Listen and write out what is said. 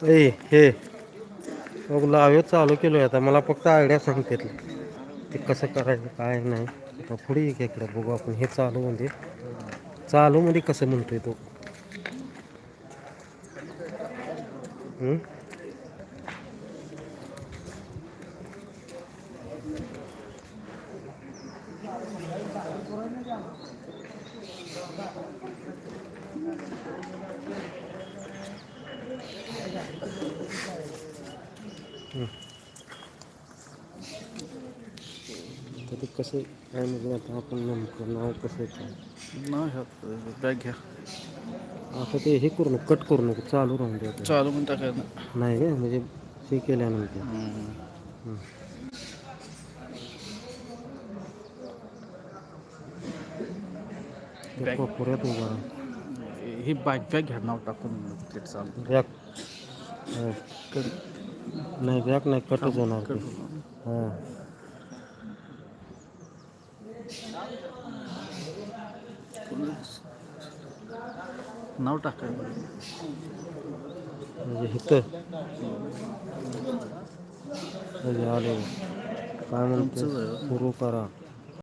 Hey, hey. मग लावे चालू केलो आता. मला फक्त आयडिया सांगते ते कसं करायचं काय नाही. आता पुढे एक इकडे बघू आपण. हे चालू म्हणजे. चालू म्हणजे कसं म्हणतोय तो. हम्म? तर कसं काय म्हणजे आता आपण नेमकं नाव कसं येतं नाही बॅग घ्या आता ते हे करू नको कट करू नको चालू राहून दे आता. चालू पण टाकायचं नाही काय म्हणजे हे केल्यानंतर बॅग. कोपऱ्यात उभा. ही बॅग बॅग घ्या नाव टाकून थेट चालू हा. नाही बॅक नाही कटच होणार ते हाँ। नाव टाकायचं म्हणजे इथं म्हणजे आले काय म्हणते सुरू करा।